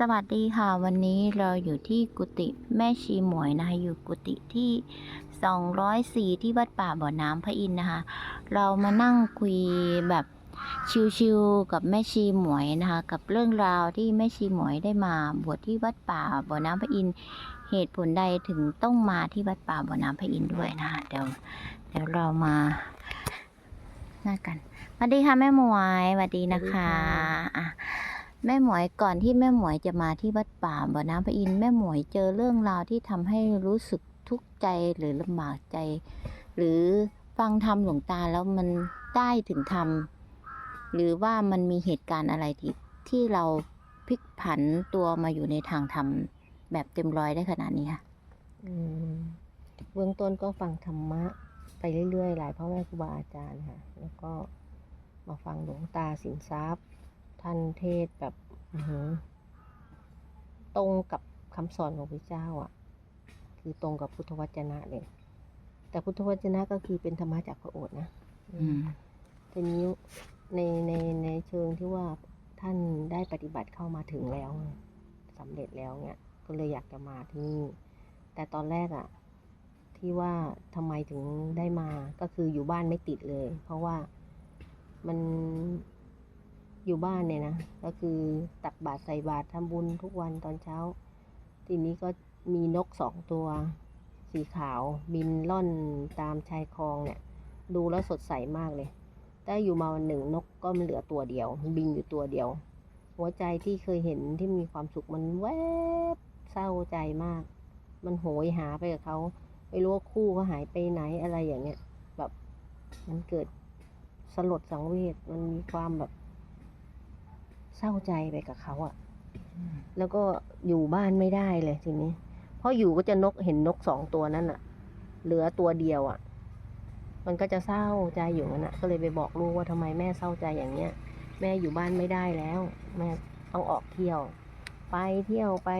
สวัสดีค่ะ วันนี้เราอยู่ที่กุฏิแม่ชีหมวยนะคะ อยู่กุฏิที่ 204 ที่วัดป่าบ่อน้ำพระอินทร์นะคะ เรามานั่งคุยแบบชิวๆกับแม่ชีหมวยนะคะ กับเรื่องราวที่แม่ชีหมวยได้มาบวชที่วัดป่าบ่อน้ำพระอินทร์เหตุผลใดถึงต้องมาที่วัดป่าบ่อน้ำพระอินทร์ด้วยนะคะเดี๋ยวเดี๋ยวเรามาหน้ากันสวัสดีค่ะแม่หมวยสวัสดีนะคะอะ แม่หมวยก่อนที่แม่หมวยจะมาที่วัดป่าบ่อน้ำพระอินทร์แม่หมวยเจอเรื่องราวที่ทำให้รู้สึกทุกข์ใจหรือลำบากใจ หรือฟังธรรมหลวงตาแล้วมันได้ถึงธรรมหรือว่ามันมีเหตุการณ์อะไรที่ที่เราพลิกผันตัวมาอยู่ในทางธรรมแบบเต็มร้อยได้ขนาดนี้ค่ะอืมเบื้องต้นก็ฟังธรรมะไปเรื่อยๆ หลายพ่อแม่ครูบาอาจารย์ค่ะ แล้วก็มาฟังหลวงตาสินทรัพย์ ท่านเทศแบบ ตรงกับคำสอนของพระเจ้าอะ คือตรงกับพุทธวจนะเลย แต่พุทธวจนะก็คือเป็นธรรมะจากพระโอษฐ์นะอืมทีนี้ในในในเชิงที่ว่าท่านได้ปฏิบัติเข้ามาถึงแล้วสำเร็จแล้วเนี่ย ก็เลยอยากจะมาที่นี่ แต่ตอนแรกอะ่ะ ที่ว่าทำไมถึงได้มาก็คืออยู่บ้านไม่ติดเลย เพราะว่ามัน อยู่บ้านเนี่ยนะ ก็คือตักบาตรใส่บาตรทำบุญทุกวันตอนเช้า ทีนี้ก็มีนกสองตัว สีขาวบินล่อนตามชายคลองเนี่ย ดูแล้วสดใสมากเลย แต่อยู่มาวันหนึ่งนกก็มันเหลือตัวเดียว บินอยู่ตัวเดียว หัวใจที่เคยเห็นที่มีความสุขมันแวบเศร้าใจมาก มันโหยหาไปกับเขาไม่รู้ว่าคู่เขาหายไปไหนอะไรอย่างเงี้ย แบบมันเกิดสลดสังเวชมันมีความแบบ เศร้าใจไปกับเขาอะแล้วก็อยู่บ้านไม่ได้เลยทีนี้ เพราะอยู่ก็จะนกเห็นนกสองตัวนั้นอะเหลือตัวเดียวอะมันก็จะเศร้าใจอยู่นั่นอะก็เลยไปบอกลูกว่าทำไมแม่เศร้าใจอย่างเนี้ย แม่อยู่บ้านไม่ได้แล้ว แม่ต้องออกเที่ยว ไปเที่ยวไป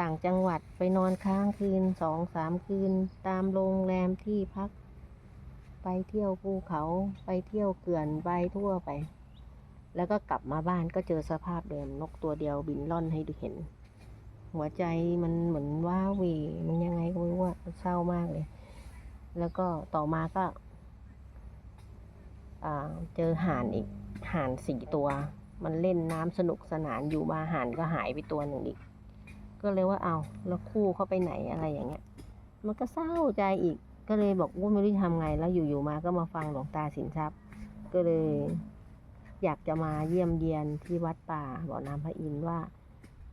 ต่างจังหวัดไปนอนค้างคืนสองสามคืน ตามโรงแรมที่พัก ไปเที่ยวภูเขาไปเที่ยวเขื่อนไปทั่วไป แล้วก็กลับมาบ้านก็เจอสภาพเดิมนกตัวเดียวบินล่อนให้ดูเห็น หัวใจมันเหมือนว้าเหวมันยังไงก็ไม่รู้ว่าเศร้ามากเลย แล้วก็ต่อมาก็เจอห่านอีกห่านสี่ตัว มันเล่นน้ำสนุกสนานอยู่มาห่านก็หายไปตัวหนึ่งอีก ก็เลยว่าเอาแล้วคู่เขาไปไหนอะไรอย่างเงี้ย มันก็เศร้าใจอีกก็เลยบอกว่าไม่รู้จะทำไงแล้วอยู่ๆมาก็มาฟังหลวงตาสินทรัพย์ ก็เลย อยากจะมาเยี่ยมเยียนที่วัดป่าบ่อน้ำพระอินทร์ว่า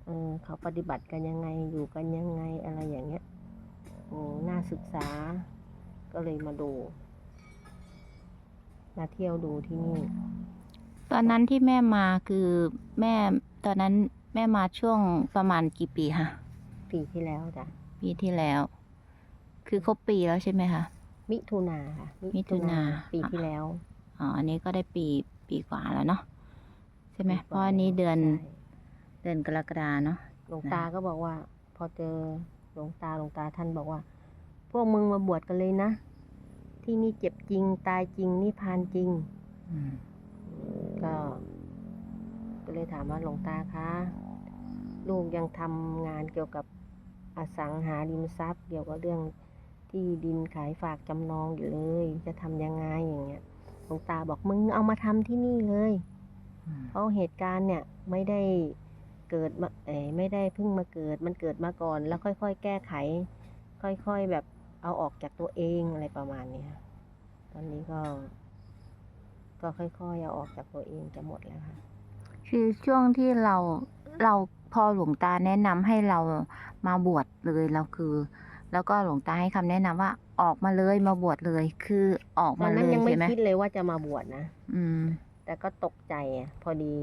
เออเขาปฏิบัติกันยังไงอยู่กันยังไงอะไรอย่างเงี้ยโอ้น่าศึกษา ก็เลยมาดู มาเที่ยวดูที่นี่ ตอนนั้นที่แม่มาคือแม่ตอนนั้นแม่มาช่วงประมาณกี่ปีคะปีที่แล้วจ้ะปีที่แล้ว คือครบปีแล้วใช่ไหมคะมิถุนาค่ะมิถุนาปีที่แล้วอ๋ออันนี้ก็ได้ปี ปีกว่าแล้วเนาะใช่ไหมปีกว่าเพราะอันนี้เดือนใช่เดือนกรกฎาเนาะหลวงตาก็บอกว่า พอเจอหลวงตาหลวงตาท่านบอกว่า พวกมึงมาบวชกันเลยนะ ที่นี่เจ็บจริงตายจริงนิพพานจริงอืมก็ก็เลยถามว่าหลวงตาคะลูกยังทำงานเกี่ยวกับอสังหาริมทรัพย์ เกี่ยวกับเรื่องที่ดินขายฝากจำนองอยู่เลย จะทำยังไงอย่างเงี้ย หลวงตาบอกมึงเอามาทำที่นี่เลยอืมเพราะเหตุการณ์เนี่ยไม่ได้เกิดมาเอยไม่ได้เพิ่งมาเกิดมันเกิดมาก่อน แล้วค่อยๆ แก้ไข ค่อยๆแบบเอาออกจากตัวเองอะไรประมาณเนี้ยตอนนี้ก็ ก็ค่อยๆเอาออกจากตัวเองจะหมดแล้วค่ะคือช่วงที่เราเราพอหลวงตาแนะนำให้เรามาบวชเลยเราคือ แล้วก็หลวงตาให้คำแนะนำว่า ออกมาเลยมาบวชเลย คือออกตอมานเลนั้นยยังไม่ใช่ไหมคิดเลยว่าจะมาบวชนะ อืม แต่ก็ตกใจอะพอดี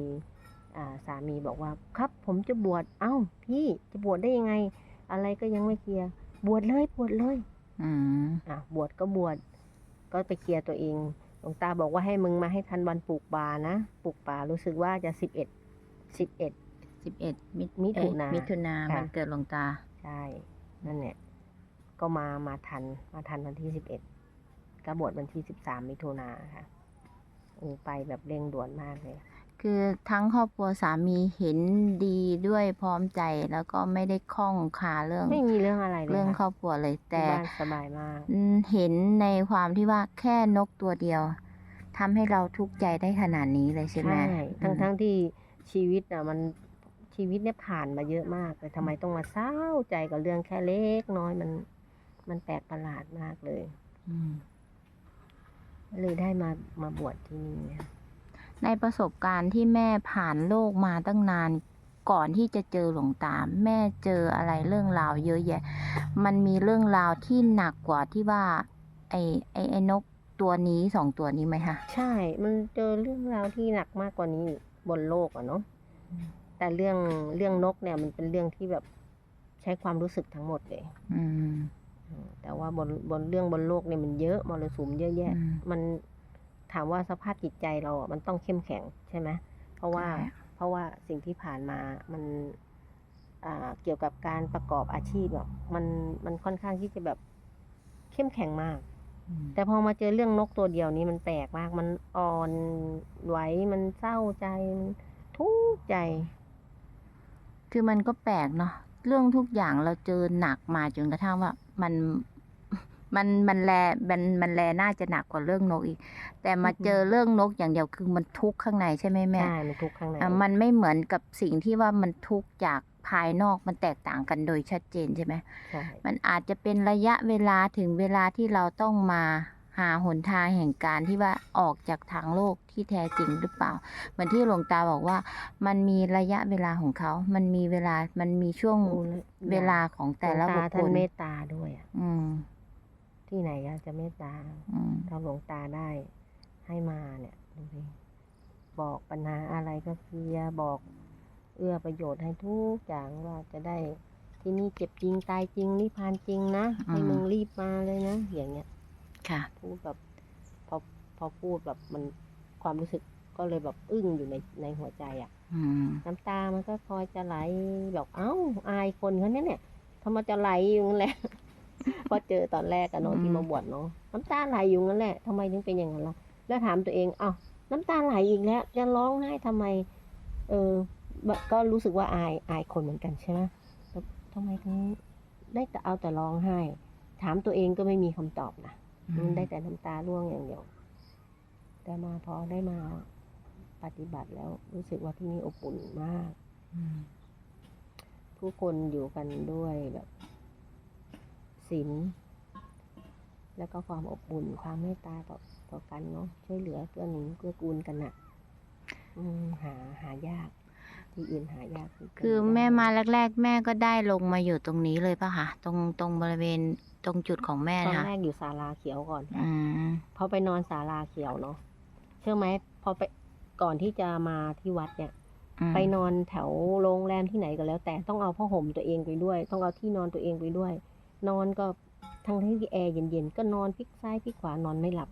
อ่าสามีบอกว่า ครับผมจะบวชเอ้า พี่จะบวชได้ยังไง อะไรก็ยังไม่เคลียร์บวชเลยบวชเลยอืม อะบวชก็บวชก็ไปเคลียร์ตัวเองหลวงตาบอกว่าให้มึงมาให้ทันวันปลูกป่านะปลูกป่ารู้สึกว่าจะสิบเอ็ดสิบเอ็ด สิบเอ็ดมิมิถุนาเอ้ยมิถุนาค่ะ มันเกิดหลวงตา ใช่ นั่นเนี่ย ก็มามาทันมาทันวันที่สิบเอ็ดก็บวชวันที่สิบสามมิถุนาค่ะโอ้ไปแบบเร่งด่วนมากเลย คือทั้งครอบครัวสามีเห็นดีด้วยพร้อมใจแล้วก็ไม่ได้ข้องคาเรื่อง ไม่มีเรื่องอะไรเลยเรื่องครค่ะอบครัวเลยแต่ที่บ้านสบายมากอืมเห็นในความที่ว่าแค่นกตัวเดียวทำให้เราทุกข์ใจได้ขนาดนี้เลยใช่ไหมใช่ทั้งอืมทั้งที่ชีวิตอะมันชีวิตเนี่ยผ่านมาเยอะมากแต่ทำไมต้องมาเศร้าใจกับเรื่องแค่เล็กน้อยมัน มันแปลกประหลาดมากเลยอืมเลยได้มามาบวชที่นี่ค่ะในประสบการณ์ที่แม่ผ่านโลกมาตั้งนานก่อนที่จะเจอหลวงตาแม่เจออะไรเรื่องราวเยอะแยะ มันมีเรื่องราวที่หนักกว่าที่ว่า ไอ้ไอ้ไอ้นกตัวนี้สองตัวนี้ไหมคะใช่ มันเจอเรื่องราวที่หนักมากกว่านี้บนโลกอะเนาะอืมแต่เรื่องเรื่องนกเนี่ยมันเป็นเรื่องที่แบบใช้ความรู้สึกทั้งหมดเลย อืมอืม แต่ว่าบนบนเรื่องบนโลกเนี่ยมันเยอะมรสุมเยอะแยะอืมมันถามว่าสภาพจิตใจเราอะมันต้องเข้มแข็งใช่ไหมเพราะว่าใช่เพราะว่าสิ่งที่ผ่านมามันอ่าเกี่ยวกับการประกอบอาชีพแบบมันมันค่อนข้างที่จะแบบเข้มแข็งมากอืมแต่พอมาเจอเรื่องนกตัวเดียวนี้มันแปลกมาก มันอ่อนไหวมันเศร้าใจมันทุกข์ใจ คือมันก็แปลกเนาะเรื่องทุกอย่างเราเจอหนักมาจนกระทั่งว่า มันมันมันแลมันมันแลน่าจะหนักกว่าเรื่องนกอีก แต่มาอือหือเจอเรื่องนกอย่างเดียวคือมันทุกข์ข้างในใช่ไหมแม่ใช่มันทุกข์ข้างในอะมันไม่เหมือนกับสิ่งที่ว่ามันทุกข์จากภายนอกมันแตกต่างกันโดยชัดเจนใช่ไหมใช่มันอาจจะเป็นระยะเวลาถึงเวลาที่เราต้องมา หาหนทางแห่งการที่ว่าออกจากทางโลกที่แท้จริงหรือเปล่า เหมือนที่หลวงตาบอกว่า มันมีระยะเวลาของเขา มันมีเวลา มันมีช่วงโอ้แล้วเวลาของแต่ละหวงบุตาคคท่านลเมตตาด้วยอะอืมที่ไหนอะจะเมตตาอืมถ้าหลวงตาได้ให้มาเนี่ยดูสิบอกปัญหาอะไรก็เคลียร์บอกเอื้อประโยชน์ให้ทุกอย่างว่าจะได้ที่นี่เจ็บจริงตายจริงนิพพานจริงนะให้มึงรีบมาเลยนะอย่างเงี้ย ค่ะ พูดแบบพอพอพูดแบบมันความรู้สึกก็เลยแบบอึ้งอยู่ในในหัวใจอะ่ะอืมน้ำตามันก็คอยจะไหลแบบเอ้าอายคนเขาเนี่ยเนี่ยทำไมจะไหลอยู่นั่นแหละ พอเจอตอนแรกอะเนาะที่มาบวชเนาะน้ำตาไหลอยู่นั่นแหละทำไมถึงเป็นอย่างนั้นล่ะ แล้วถามตัวเองเอ้าน้ำตาไหลอีกแล้วจะร้องไห้ทำไม เออแบบก็รู้สึกว่าอายอายคนเหมือนกันใช่ไหมแล้วทำไมถึงได้แต่เอาแต่ร้องไห้ ถามตัวเองก็ไม่มีคำตอบนะ มันได้แต่น้ำตาร่วงอย่างเดียว แต่มาพอได้มาปฏิบัติแล้วรู้สึกว่าที่นี่อบอุ่นมากอืมผู้คนอยู่กันด้วยแบบศีลแล้วก็ความอบอุ่นความเมตตาต่อต่อกันเนาะช่วยเหลือเกื้อหนุนเกื้อกูลกันอะอืมหาหายาก ที่อื่นหายากที่จะคือแม่มาแรก ๆ แม่ก็ได้ลงมาอยู่ตรงนี้เลยปะคะตรงตรงบริเวณ ตรงจุดของแม่ตอนนะคะแรกอยู่ศาลาเขียวก่อนอืมพอไปนอนศาลาเขียวเนาะเชื่อไหมพอไปก่อนที่จะมาที่วัดเนี่ย อืมไปนอนแถวโรงแรมที่ไหนก็แล้ว แต่ต้องเอาผ้าห่มตัวเองไปด้วย ต้องเอาที่นอนตัวเองไปด้วย นอนก็ทั้งที่แอร์เย็นๆก็นอนพลิกซ้ายพลิกขวานอนไม่หลับ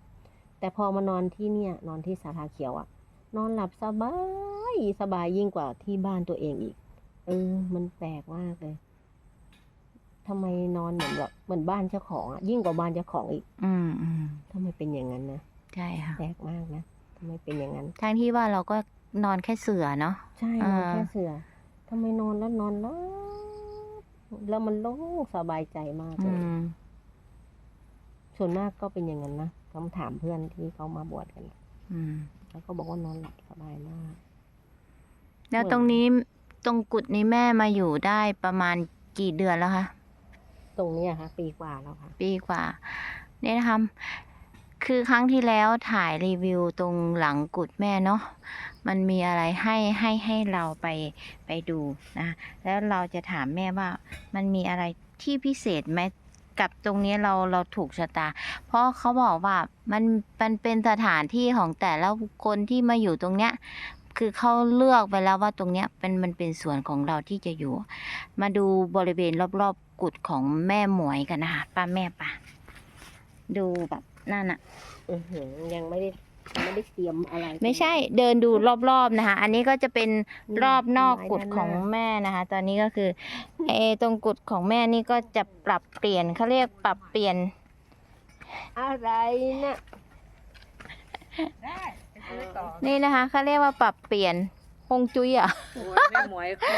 แต่พอมานอนที่เนี่ย นอนที่สาราเขียวอะนอนหลับสบายสบายยิ่งกว่าที่บ้านตัวเองอีกเออมันแปลกมากเลย ทำไมนอนเหมือนแบบเหมือนบ้านเจ้าของอะยิ่งกว่าบ้านเจ้าของอีก อืมอืมทำไมเป็นอย่างนั้นนะใช่ค่ะแปลกมากนะทำไมเป็นอย่างนั้นทั้งที่ว่าเราก็นอนแค่เสือเนาะใช่นอนอ่าแค่เสือทำไมนอนแล้วนอนแล้วแล้วมันโล่งสบายใจมากเลอืยมส่วนมากก็เป็นอย่างนั้นนะคำถามเพื่อนที่เขามาบวชกันน่ะอืมแล้วก็บอกว่านอนหลับสบายมาก แล้วเหมือนตรงนี้ตรงกุดนี้แม่มาอยู่ได้ประมาณกี่เดือนแล้วคะ ตรงนี้ค่ะ ปีกว่าแล้วค่ะ ปีกว่า เนี่ยนะคะคือครั้งที่แล้วถ่ายรีวิวตรงหลังกุดแม่เนาะ มันมีอะไรให้ให้ให้เราไปไปดูนะ แล้วเราจะถามแม่ว่ามันมีอะไรที่พิเศษไหมกับตรงนี้เราเราถูกชะตา เพราะเขาบอกว่ามันมันเป็นสถานที่ของแต่ละคนที่มาอยู่ตรงเนี้ย คือเขาเลือกไปแล้วว่าตรงเนี้ยเป็นมันเป็นส่วนของเราที่จะอยู่ มาดูบริเวณรอบๆกุดของแม่หมวยกันนะคะป้าแม่ปะดูแบบนั่นอะอือหือยังไม่ได้ยังไม่ได้เตรียมอะไรไม่ใช่เดินดูรอบๆนะคะ อันนี้ก็จะเป็นรอบนอกกุดของไม้ด้านหน้าแม่นะคะ ตอนนี้ก็คือไอ้ตรงกุดของแม่นี่ก็จะปรับเปลี่ยนเขาเรียกปรับเปลี่ยน อะไรนะซื้อต่อ นี่นะคะเขาเรียกว่าปรับเปลี่ยนฮงจุ้ยอะโอ้ยแม่หมวยเขา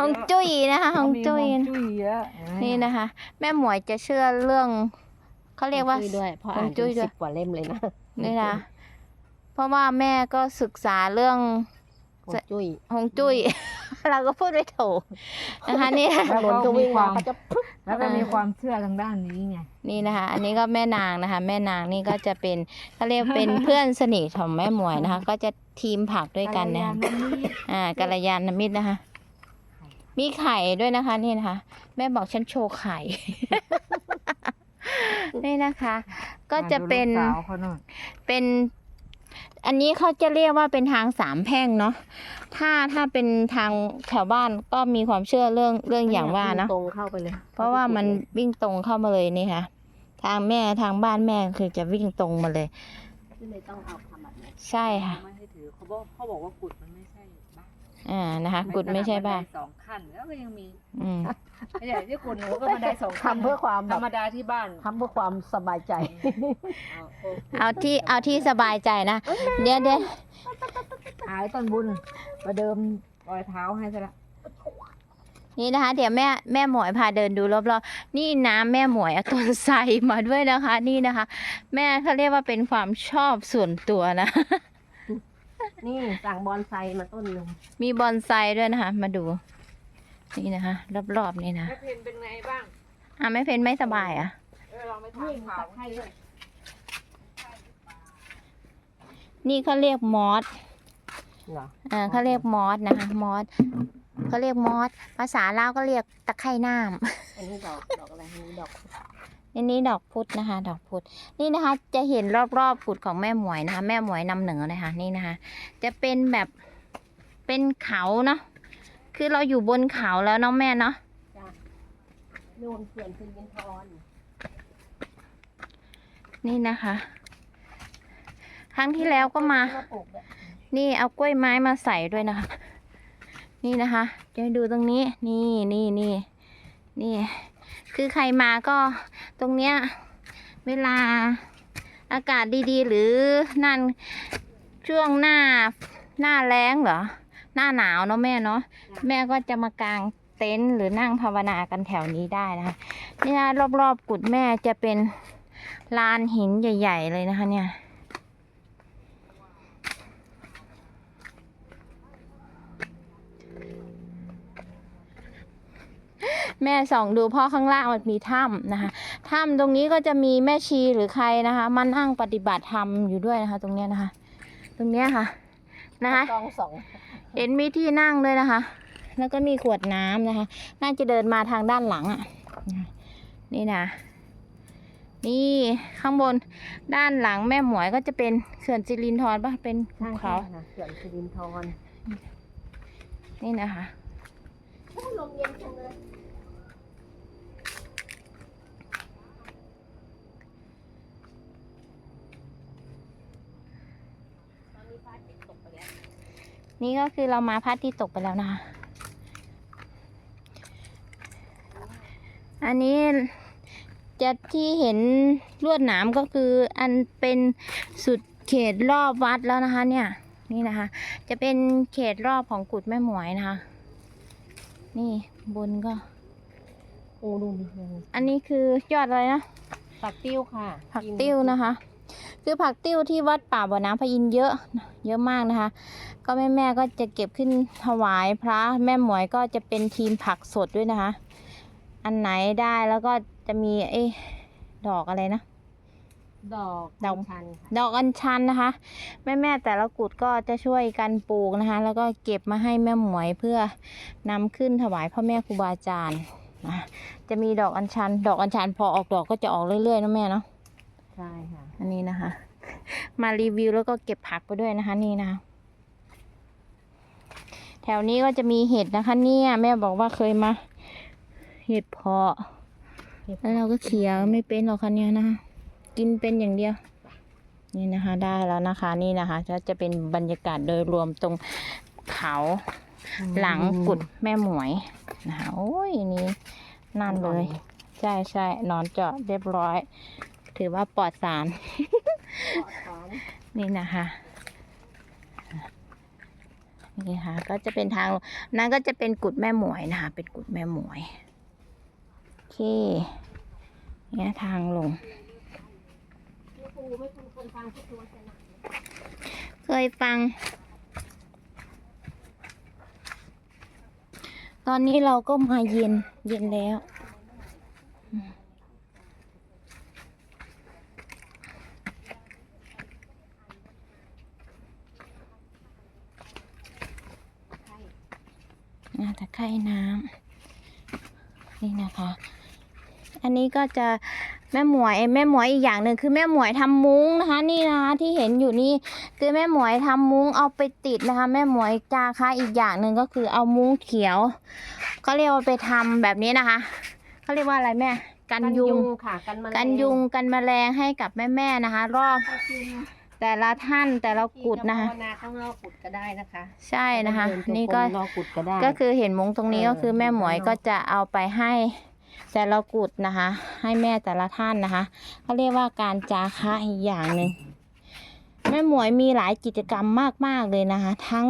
ฮงจุ้ยนะคะฮงจุ้ยฮงจุ้ยเยอะนี่นะคะ แม่หมวยจะเชื่อเรื่องเขาเรียกว่าฮงจุ้ด้วยเพราะอ่านฮงจุ้ถึยงด้วยสิบกว่าเล่มเลยนะนี่นะเพราะว่าแม่ก็ศึกษาเรื่องฮงจุ้ยฮงจุ้ย เราก็พูดไม่ถูกนะคะนี่ถนนก็วิ่งมาก็จะปุ๊บแล้วก็มีความเชื่อทางด้านนี้ไงนี่นะคะ อันนี้ก็แม่นางนะคะ แม่นางนี่ก็จะเป็นเขาเรียกเป็นเพื่อนสนิทของแม่หมวยนะคะ ก็จะทีมผักด้วยกันนะคะอ่ากัลยาณมิตรนะคะ มีไข่ด้วยนะคะนี่นะคะ แม่บอกฉันโชว์ไข่ นี่นะคะ ก็จะเป็นดูลูกสาวเขาหน่อยเป็น อันนี้เขาจะเรียกว่าเป็นทางสามแพร่งเนาะ ถ้าถ้าเป็นทางแถวบ้านก็มีความเชื่อเรื่องเรื่องอย่างว่าเนาะตรงเข้าไปเลยเพราะว่ามันวิ่งตรงเข้ามาเลยนี่ค่ะ ทางแม่ทางบ้านแม่คือจะวิ่งตรงมาเลยก็เลยต้องเอาทำแบบนี้ใช่ค่ะ ไม่ให้ถือเขาบอกเขาบอกว่ากุดมันไม่ใช่บ้าน อ่านะคะกุดไม่ใช่บ้านบันไดสองขั้นแล้วก็ยังมีอืมไม่ใช่ที่กุดหนูก็บันไดสองขั้นทำเพื่อความธแบรบรมดาที่บ้านทำเพื่อความสบายใจ เอาโอ้เอาที่เอาที่สบายใจนะเดี๋ยวเดี๋ยวหายต้นบุญประเดิมรอยเท้าให้ซะละนี่นะคะ เดี๋ยวแม่แม่หมวยพาเดินดูรอบๆนี่น้ำแม่หมวยเอาต้นไทรมาด้วยนะคะ นี่นะคะ แม่เขาเรียกว่าเป็นความชอบส่วนตัวนะ นี่สั่งบอนไซมาต้นหนึ่งมีบอนไซด้วยนะคะ มาดู นี่นะคะ รอบๆนี่นะแม่เพนเป็นไงบ้างอะไม่เพนไม่สบายอะเออลองไปถามนี่ข่าตะวไคร้ด้วยนี่เขาเรียกมอสเหรออ่าเขาเรียกมอสนะคะมอสเขาเรียกมอสภาษาลาวก็เรียกตะไคร่น้ำ อันนี้ดอกดอกอะไรอันนี้ดอกอั นนี้ดอกพุธนะคะ ดอกพุธนี่นะคะ จะเห็นรอบๆกุดของแม่หมวยนะคะ แม่หมวยนำเหนือเลยค่ะนี่นะคะ จะเป็นแบบเป็นเขาเนาะคือเราอยู่บนเขาแล้วเนาะแม่เนาะจ้ะโนนเขื่อนสิรินทรนี่นะคะ ครั้งที่แล้วก็มามาปลูกเนี่ยนี่เอากล้วยไม้มาใส่ด้วยนะคะ นี่นะคะจะให้ดูตรงนี้ นี่นี่นี่นี่ คือใครมาก็ตรงเนี้ยเวลาอากาศดีๆ หรือนั่นช่วงหน้าหน้าแล้งเหรอ หน้าหนาวเนาะแม่เนาะแม่ก็จะมากางเต็นท์หรือนั่งภาวนากันแถวนี้ได้นะคะนี่นะรอบๆกุดแม่จะเป็นลานหินใหญ่ ๆ เลยนะคะเนี่ย แม่ส่องดูเพราะข้างล่างมันมีถ้ำนะคะถ้ำตรงนี้ก็จะมีแม่ชีหรือใครนะคะ มานั่งปฏิบัติธรรมอยู่ด้วยนะคะ ตรงเนี้ยนะคะ ตรงเนี้ยค่ะนะคะกองสองเห็นมีที่นั่งด้วยนะคะ แล้วก็มีขวดน้ำนะคะ น่าจะเดินมาทางด้านหลังอะนี่นะนี่ข้างบนด้านหลังแม่หมวยก็จะเป็นเขื่อนสิรินธรปะเป็นภูข้างเขาเขานะเขื่อนสิรินทรนี่นะคะลมเย็นจังเลย นี่ก็คือเรามาพระอาทิตย์ตกไปแล้วนะคะ อันนี้จะที่เห็นลวดหนามก็คืออันเป็นสุดเขตรอบวัดแล้วนะคะเนี่ยนี่นะคะ จะเป็นเขตรอบของกุดแม่หมวยนะคะ นี่บนก็โอ้ดูมีเงินอันนี้คือยอดอะไรนะผักติ้วค่ะ ผักติ้วนะคะ คือผักติ้วที่วัดป่าบ่อน้ำพระอินทร์เยอะเยอะมากนะคะ ก็แม่แม่ๆก็จะเก็บขึ้นถวายพระแม่หมวยก็จะเป็นทีมผักสดด้วยนะคะ อันไหนได้แล้วก็จะมีเอ้ดอกอะไรนะ ดอกดอกชันค่ะดอกอัญชันนะคะ แม่แม่ๆแต่ละกุดก็จะช่วยกันปลูกนะคะ แล้วก็เก็บมาให้แม่หมวยเพื่อนำขึ้นถวายพ่อแม่ครูบาอาจารย์นะจะมีดอกอัญชัน ดอกอัญชันพอออกดอกก็จะออกเรื่อยๆนะแม่เนาะใช่ค่ะ อันนี้นะคะ มารีวิวแล้วก็เก็บผักไปด้วยนะคะนี่นะคะ แถวนี้ก็จะมีเห็ดนะคะเนี่ยแม่บอกว่าเคยมา เห็ดเพาะ แล้วเราก็เขี่ยไม่เป็นหรอกค่ะเนี่ยนะคะกินเป็นอย่างเดียวนี่นะคะได้แล้วนะคะนี่นะคะก็จะเป็นบรรยากาศโดยรวมตรงเขาหลังกุดแม่หมวยนะคะโอ้ยนี่นั่นเลย ใช่ใช่นอนเจาะเรียบร้อย ถือว่าปลอดสารปลอดสาร นี่นะคะนี่ค่ะ ก็จะเป็นทางลงนั่นก็จะเป็นกุดแม่หมวยนะคะ เป็นกุดแม่หมวยโอเคเนี่ยทางลง เคยฟัง ตอนนี้เราก็มาเย็นเย็นแล้ว น่าจะไข่น้ำนี่นะคะ อันนี้ก็จะแม่หมวยแม่หมวยอีกอย่างหนึ่งคือแม่หมวยทำมุ้งนะคะ นี่นะคะที่เห็นอยู่นี่คือแม่หมวยทำมุ้งเอาไปติดนะคะ แม่หมวยจาคะอีกอย่างหนึ่งก็คือเอามุ้งเขียวเขาเรียกว่าไปทำแบบนี้นะคะเขาเรียกว่าอะไรแม่กันยุงค่ะกันแมลงกันยุงกันแมลงให้กับแม่ๆนะคะ รอบ แต่ละท่านแต่ละกุดนะคะที่จภาวนาข้างนอกกุดก็ได้นะคะใช่นะคะ เดิจงนี่ก็รมนอกกุดก็ได้ ก็คือเห็นมุ้งตรงนี้เออก็คือแม่หมวยเห็นมุ้งก็จะเอาไปให้แต่ละกุดนะคะ ให้แม่แต่ละท่านนะคะเขาเรียกว่าการจาคะอีกอย่างหนึ่งแม่หมวยมีหลายกิจกรรมมากๆเลยนะคะ ทั้ง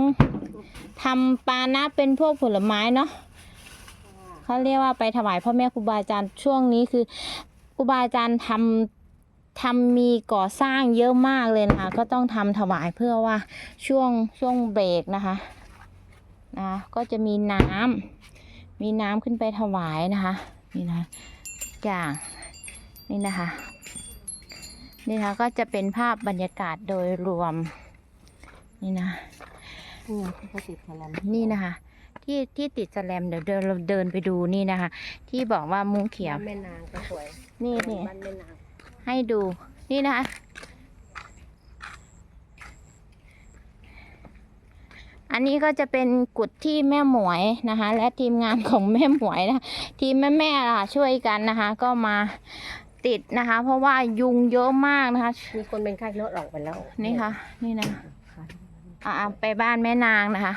ทำปานะเป็นพวกผลไม้เนาะ เขาเรียกว่าไปถวายพ่อแม่ครูบาอาจารย์ช่วงนี้คือครูบาอาจารย์ทำ ทำมีก่อสร้างเยอะมากเลยนะคะ ก็ต้องทำถวายเพื่อว่าช่วงช่วงเบรกนะคะนะคะก็จะมีน้ำมีน้ำขึ้นไปถวายนะคะนี่นะคะทุกอย่างนี่นะคะ นี่นะคะก็จะเป็นภาพบรรยากาศโดยรวม นี่นะนี่ไงที่เขาติดแลมนี่นะคะ ที่ที่ติดสแลมเดี๋ยวเดินเราเดินไปดูนี่นะคะ ที่บอกว่ามุ้งเขียวบ้านแม่นางก็สวยนี่นี่บ้านแม่นาง ให้ดูนี่นะคะอันนี้ก็จะเป็นกุดที่แม่หมวยนะคะ และทีมงานของแม่หมวยนะคะทีมแม่ๆล่ะช่วยกันนะคะ ก็มาติดนะคะ เพราะว่ายุงเยอะมากนะคะ มีคนเป็นไข้เลือดออกไปแล้วนี่ค่ะ นี่นะค่ะอ่าไปบ้านแม่นางนะคะ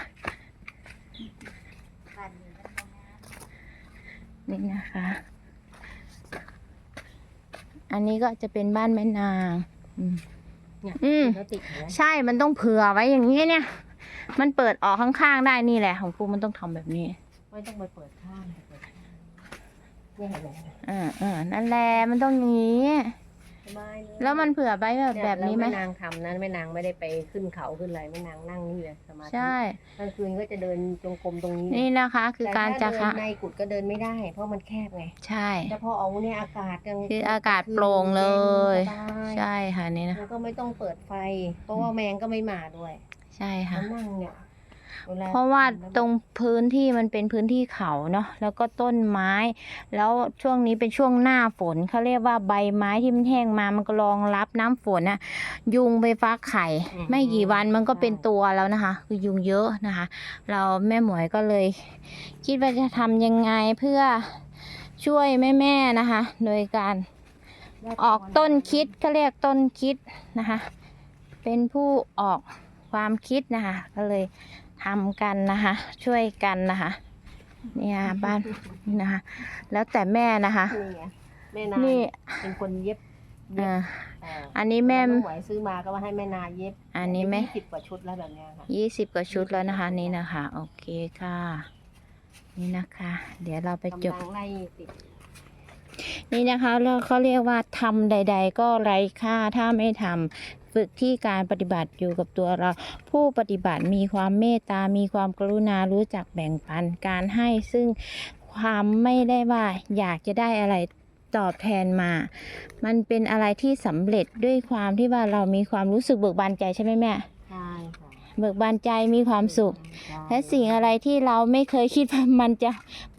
นี่นะคะ อันนี้ก็จะเป็นบ้านแม่นางอืม เนี่ยอืมเขาติดอย่างนี้ยใช่มันต้องเผื่อไว้อย่างนี้เนี่ย มันเปิดออกข้างๆได้นี่แหละ ของกูมันต้องทำแบบนี้ ไม่ต้องไปเปิดข้างไปเปิดข้างเนี่ยเห็นไหมเออเออนั่นแหละมันต้องอย่างนี้ สบายเลยแล้วมันเผื่อไว้แบบเยแบบนี้ไหมแล้วแม่นางทำนั้นแม่นางไม่ได้ไปขึ้นเขาขึ้นอะไรแม่นางนั่งนี่เลยสมาธิใช่ กลางคืนก็จะเดินจงกรมตรงนี้นี่นะคะ คือการจะแต่คะถ้าเดินในกุดก็เดินไม่ได้ เพราะมันแคบไงใช่ แต่พอเอาเนี่ยอากาศยังคืออากาศโปร่งเลย สบายใช่ค่ะนี่นะแล้วก็ไม่ต้องเปิดไฟ เพราะว่าแมงก็ไม่มาด้วยใช่ค่ะแล้วนั่งเนี่ยล เพราะว่าตรงพื้นที่มันเป็นพื้นที่เขาเนาะแล้วก็ต้นไม้ แล้วช่วงนี้เป็นช่วงหน้าฝนเขาเรียกว่าใบไม้ที่มันแห้งมามันก็รองรับน้ำฝนน่ะยุงไปฟักไข่ ไม่กี่วันมันก็เป็นตัวแล้วนะคะ คือยุงเยอะนะคะ เราแม่หมวยก็เลย คิดว่าจะทำยังไงเพื่อช่วยแม่ๆนะคะ โดยการออกต้นคิดเขาเรียกต้นคิดนะคะ เป็นผู้ออกความคิดนะคะ ก็เลย ทำกันนะคะ ช่วยกันนะคะเนี่ยบ้านนี่นะคะ แล้วแต่แม่นะคะนี่ไงแม่นางนี่เป็นคนเย็บเอ่อเอ่ออันนี้แม่น้องหวยซื้อมาก็มาให้แม่นาเย็บ อันนี้แม่สิบกว่าชุดแล้วแบบเนี้ยค่ะยี่สิบกว่าชุดแล้วนะคะ นี่นะคะ โอเคค่ะ นี่นะคะ เดี๋ยวเราไปจบกำลังไล่ติดนี่นะคะแล้วเขาเรียกว่าทำใด ๆ ก็ไร้ค่าถ้าไม่ทำ ฝึกที่การปฏิบัติอยู่กับตัวเรา ผู้ปฏิบัติมีความเมตตา มีความกรุณารู้จักแบ่งปันการให้ซึ่งความไม่ได้ว่าอยากจะได้อะไรตอบแทนมา มันเป็นอะไรที่สำเร็จด้วยความที่ว่าเรามีความรู้สึกเบิกบานใจใช่ไหมแม่ ใช่ค่ะ เบิกบานใจมีความสุข และสิ่งอะไรที่เราไม่เคยคิดว่ามันจะ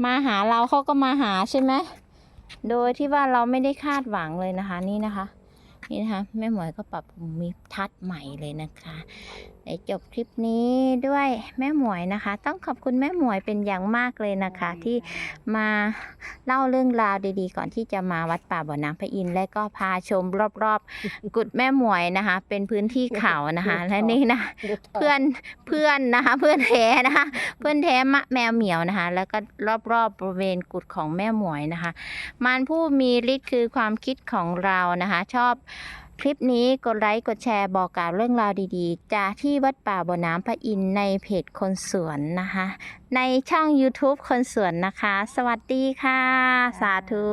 มาหาเราเขาก็มาหาใช่ไหม โดยที่ว่าเราไม่ได้คาดหวังเลยนะคะนี่นะคะ นี่นะคะแม่หมวยก็ปรับภูมิทัศน์ใหม่เลยนะคะ เดี๋ยวจบคลิปนี้ด้วยแม่หมวยนะคะ ต้องขอบคุณแม่หมวยเป็นอย่างมากเลยนะคะ ที่มาเล่าเรื่องราวดีๆ ก่อนที่จะมาวัดป่าบ่อน้ำพระอินทร์และก็พาชมรอบๆ กุดแม่หมวยนะคะ เป็นพื้นที่เขานะคะ และนี่นะเพื่อนเพื่อนนะคะ เพื่อนแท้นะคะ เพื่อนแท้มะแมวเหมียวนะคะ แล้วก็รอบๆบริเวณกุดของแม่หมวยนะคะ มันผู้มีฤทธิ์คือความคิดของเรานะคะ ชอบ ลิปนี้กดไลค์กดแชร์บอกกล่าวเรื่องราวดีๆ จากที่วัดป่าบ่อน้ำพระอินทในเพจคนสวนนะคะ ในช่อง YouTube คนสวนนะคะ สวัสดีค่ะ สาธุ